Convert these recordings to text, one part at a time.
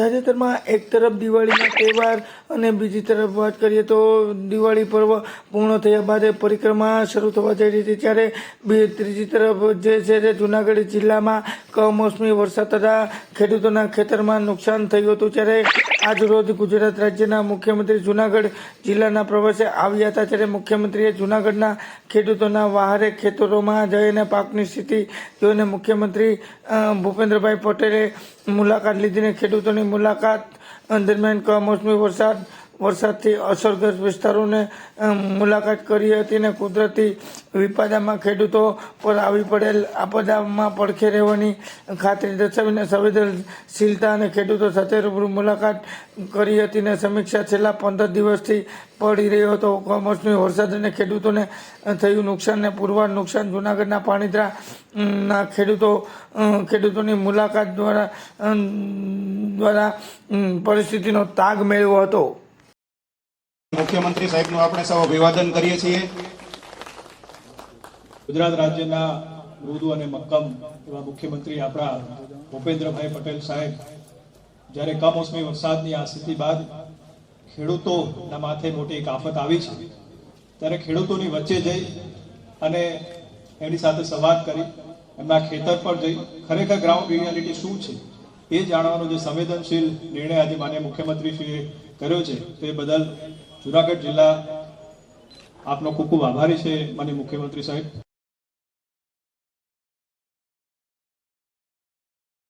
તાજેતરમાં એક તરફ દિવાળીના તહેવાર અને બીજી તરફ વાત કરીએ તો દિવાળી પર્વ પૂર્ણ થયા બાદ પરિક્રમા શરૂ થવા જઈ રહી છે. ત્યારે બી ત્રીજી તરફ જે છે તે જૂનાગઢ જિલ્લામાં કમોસમી વરસાદ તથા ખેડૂતોના ખેતરમાં નુકસાન થયું હતું. ત્યારે આજરોજ ગુજરાત રાજ્યના મુખ્યમંત્રી જૂનાગઢ જિલ્લાના પ્રવાસે આવ્યા હતા. ત્યારે મુખ્યમંત્રીએ જૂનાગઢના ખેડૂતોના વહારે ખેતરોમાં જઈને પાકની સ્થિતિ જોઈને મુખ્યમંત્રી ભૂપેન્દ્રભાઈ પટેલે મુલાકાત લીધીને ખેડૂતોની મુલાકાત દરમિયાન કમોસમી વરસાદ વરસાદથી અસરગ્રસ્ત વિસ્તારોને મુલાકાત કરી હતી અને કુદરતી વિપદામાં ખેડૂતો પર આવી પડેલ આપદામાં પડખે રહેવાની ખાતરી દર્શાવીને સંવેદનશીલતા અને ખેડૂતો સાથે રૂબરૂ મુલાકાત કરી હતી અને સમીક્ષા છેલ્લા પંદર દિવસથી પડી રહ્યો હતો. કમોસમી વરસાદ અને ખેડૂતોને થયું નુકસાનને પુરવાર નુકસાન જૂનાગઢના પાણીદરા અમ, ના ખેડૂતો ખેડૂતોની મુલાકાત દ્વારા દ્વારા પરિસ્થિતિનો તાગ મેળવ્યો હતો. મુખ્યમંત્રી સાહેબનું આપણે સૌ અભિવાદન કરીએ છીએ. ગુજરાત રાજ્યના મૃદુ અને મક્કમ એવા મુખ્યમંત્રી આપણા ભૂપેન્દ્રભાઈ પટેલ સાહેબ, જ્યારે કમોસમી વરસાદની આ સ્થિતિ બાદ ખેડૂતોના માથે મોટી એક આફત આવી છે, ત્યારે ખેડૂતોની વચ્ચે જઈ અને એમની સાથે સંવાદ કરી, એમના ખેતર પર જઈ, ખરેખર ગ્રાઉન્ડ રિયાલિટી શું છે એ જાણવાનો જે સંવેદનશીલ નિર્ણય આજે માન્ય મુખ્યમંત્રીશ્રીએ કર્યો છે, તે બદલ જુનાગઢ જિલ્લા આપનો ખૂબ ખૂબ આભારી છે માનીય મુખ્યમંત્રી સાહેબ.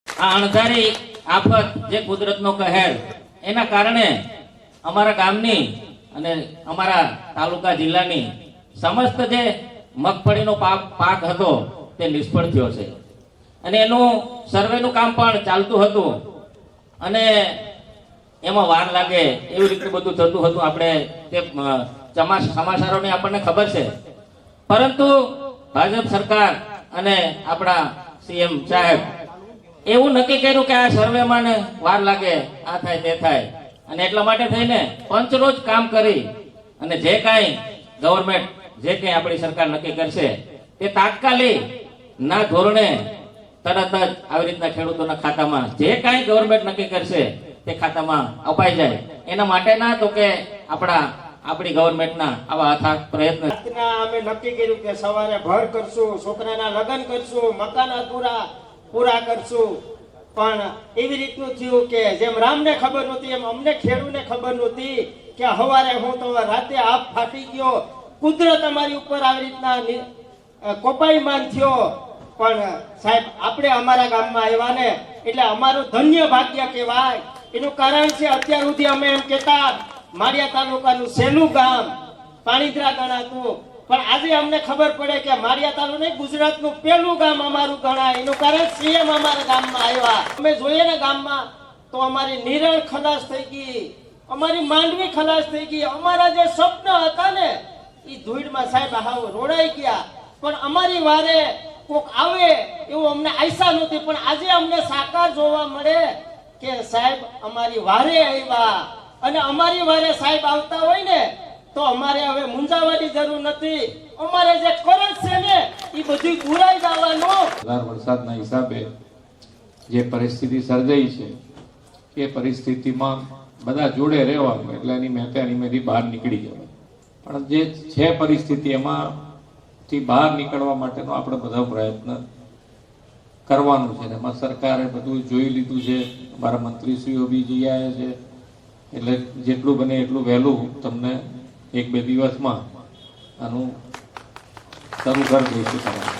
આ અણધારી આફત જે કુદરતનો કહેર, એના કારણે અમારા ગામની અને અમારા તાલુકા જિલ્લાની સમસ્ત જે મગફળીનો પાક પાક હતો, તે નિષ્ફળ થયો છે. અને એનું સર્વેનું કામ પણ ચાલતું હતું. અને એમાં વાર લાગે, એવી રીતે બધું થતું હતું આપણે તે સમાચારોની આપણને ખબર છે. પરંતુ ભાજપ સરકાર અને આપણા સીએમ સાહેબ એવું નક્કી કર્યું કે આ સર્વેમાં ને વાર લાગે, આ થાય તે થાય. અને એટલા માટે થઈને પંચરોજ કામ કરી અને જે કાંઈ ગવર્મેન્ટ, જે કંઈ આપણી સરકાર નક્કી કરશે, તે તાત્કાલિક ના ધોરણે તરત જ આવી રીતના ખેડૂતોના ખાતામાં જે કાંઈ ગવર્મેન્ટ નક્કી કરશે તે ખાતામાં અપાઈ જાય. એના માટે ના તો કે આપણા, આપણી ગવર્મેન્ટના આવા અથાગ પ્રયત્ન. અમે નક્કી કર્યું કે સવારે ભર કરશું, છોકરાના લગ્ન કરશું, મકાન પૂરા પૂરા કરશું. પણ એવી રીતનું થયું કે જેમ રામને ખબર નહોતી, એમ અમને ખેડૂને ખબર નહોતી કે હવારે હું તો રાતે આપ ફાટી ગયો. કુદરત અમારી ઉપર આવી રીતના કોપાઈમાન થયો. પણ સાહેબ, આપણે અમારા ગામમાં આવ્યા ને, એટલે અમારું ધન્ય ભાગ્ય કહેવાય. એનું કારણ છે અત્યાર સુધી અમે એમ કહેતા, માળિયા તાલુકાનું સહેલું ગામ, પાણીદ્રા ગણાતું. પણ આજે અમને ખબર પડે કે માળિયા તાલુકા નહીં, ગુજરાતનું પહેલું ગામ અમારું ગણાય. એનું કારણ સીએમ અમારા ગામમાં આવ્યા. અમે જોઈએ ને ગામમાં, તો અમારી નિરણ ખલાસ થઈ ગઈ. અમારી માંડવી ખલાસ થઈ ગઈ. અમારા જે સ્વપ્ન હતા ને એ ધૂળમાં સાહેબ હાવ રોડાઈ ગયા. પણ અમારી વારે કોક આવે, એવું અમને આશા નહોતી. પણ આજે અમને સાકાર જોવા મળે. કે સાહેબ, અમારી વારે આવ્યા. અને અમારી વારે સાહેબ આવતા હોય ને, તો અમારે હવે મુંજાવાની જરૂર નથી. અમારે જે કરજ છે ને એ બધી પૂરાઈ જવાનું. વરસાદના હિસાબે જે પરિસ્થિતિ સર્જાઈ છે, એ પરિસ્થિતિમાં બધા જોડે રહેવાનું, એટલે એની મેકેનિમેથી બહાર નીકળી જવાનું. પણ જે છે પરિસ્થિતિ એમાંથી બહાર નીકળવા માટેનો આપણે બધા પ્રયત્ન કરવાનું છે. એમાં સરકારે બધું જોઈ લીધું છે. અમારા મંત્રીશ્રીઓ બી જઈ આવ્યા છે. એટલે જેટલું બને એટલું વહેલું તમને એક બે દિવસમાં આનું શરૂ કરી દઈશું તમારે.